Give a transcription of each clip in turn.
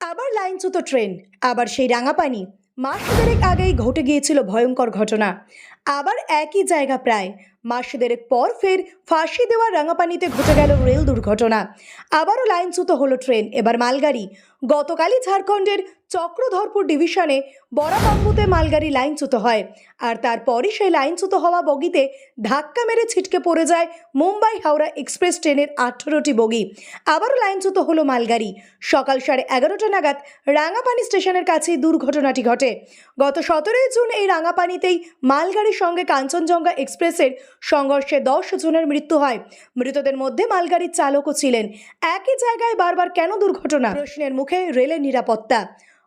আবার লাইনচ্যুত ট্রেন, আবার সেই রাঙাপানি মাস দেড়েক আগেই ঘটে গিয়েছিল ভয়ঙ্কর ঘটনা। আবার একই জায়গা প্রায়। মাস দেড়েক পর ফের ফাঁসি দেওয়া রাঙাপানিতে ঘটে গেল রেল দুর্ঘটনা। আবারও লাইনচ্যুত হলো ট্রেন, এবার মালগাড়ি। গতকালই ঝাড়খণ্ডের চক্রধরপুর ডিভিশনে বড়াবাম্বুতে মালগাড়ি লাইনচ্যুত হয়। আর তারপরই সেই লাইনচ্যুত হওয়া বগিতে ধাক্কা মেরে ছিটকে পড়ে যায় মুম্বাই হাওড়া এক্সপ্রেস ট্রেনের আঠেরোটি বগি। আবারও লাইনচ্যুত হলো মালগাড়ি। সকাল সাড়ে এগারোটা নাগাদ রাঙাপানি স্টেশনের কাছেই দুর্ঘটনাটি ঘটে। গত সতেরোই জুন এই রাঙাপানিতেই মালগাড়ির সঙ্গে কাঞ্চনজঙ্ঘা এক্সপ্রেসের সংঘর্ষে দশ জনের মৃত্যু হয়। মৃতদের মধ্যে মালগাড়ির চালকও ছিলেন। একই জায়গায় বারবার কেন দুর্ঘটনা? প্রশ্নের মুখে রেলের নিরাপত্তা।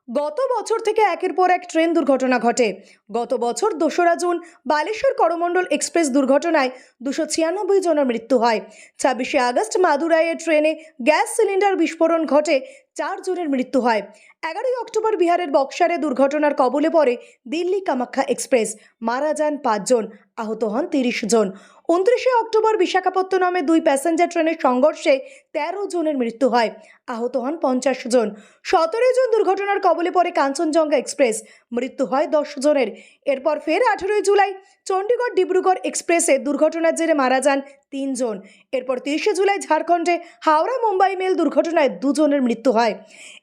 গত বছর থেকে একের পর এক ট্রেন দুর্ঘটনা ঘটে। গত বছর দোসরা জুন বালেশ্বর করমণ্ডল এক্সপ্রেস দুর্ঘটনায় দুশো ছিয়ানব্বই জনের মৃত্যু হয়। ছাব্বিশে আগস্ট মাদুরাইয়ের ট্রেনে গ্যাস সিলিন্ডার বিস্ফোরণ ঘটে চার জনের মৃত্যু হয়। এগারোই অক্টোবর বিহারের বক্সারে দুর্ঘটনার কবলে পড়ে দিল্লি কামাখ্যা এক্সপ্রেস। মারা যান পাঁচজন আহত হন তিরিশ জন। উনত্রিশে অক্টোবর বিশাখাপত্তনমে দুই প্যাসেঞ্জার ট্রেনের সংঘর্ষে তেরো জনের মৃত্যু হয়, আহত হন পঞ্চাশ জন। সতেরোই জন দুর্ঘটনার কবলে পড়ে কাঞ্চনজঙ্ঘা এক্সপ্রেস। মৃত্যু হয় দশ জনের। এরপর ফের আঠেরোই জুলাই চণ্ডীগড় ডিব্রুগড় এক্সপ্রেসে দুর্ঘটনার জেরে মারা যান তিনজন এরপর তিরিশে জুলাই ঝাড়খণ্ডে হাওড়া মুম্বাই মেল দুর্ঘটনায় দুজনের মৃত্যু হয়।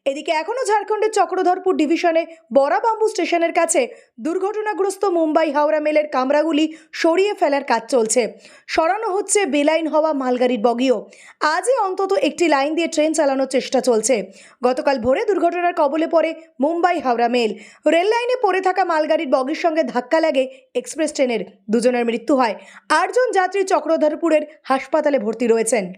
এদিকে এখনও ঝাড়খণ্ডের চক্রধরপুর ডিভিশনে বড়াবাম্বু স্টেশনের কাছে দুর্ঘটনাগ্রস্ত মুম্বাই হাওড়া মেলের কামরাগুলি সরিয়ে ফেলার কাজ চলছে। সরানো হচ্ছে বেলাইন হওয়া মালগাড়ির বগিও। আজই অন্তত একটি লাইন দিয়ে ট্রেন চালানোর চেষ্টা চলছে। গতকাল ভোরে দুর্ঘটনার কবলে পড়ে মুম্বাই হাওড়া মেল। রেল লাইনে পড়ে থাকা মালগাড়ির বগির সঙ্গে ধাক্কা লাগে এক্সপ্রেস ট্রেনের। দুজনের মৃত্যু হয়। আটজন যাত্রী চক্রধরপুরের হাসপাতালে ভর্তি রয়েছেন।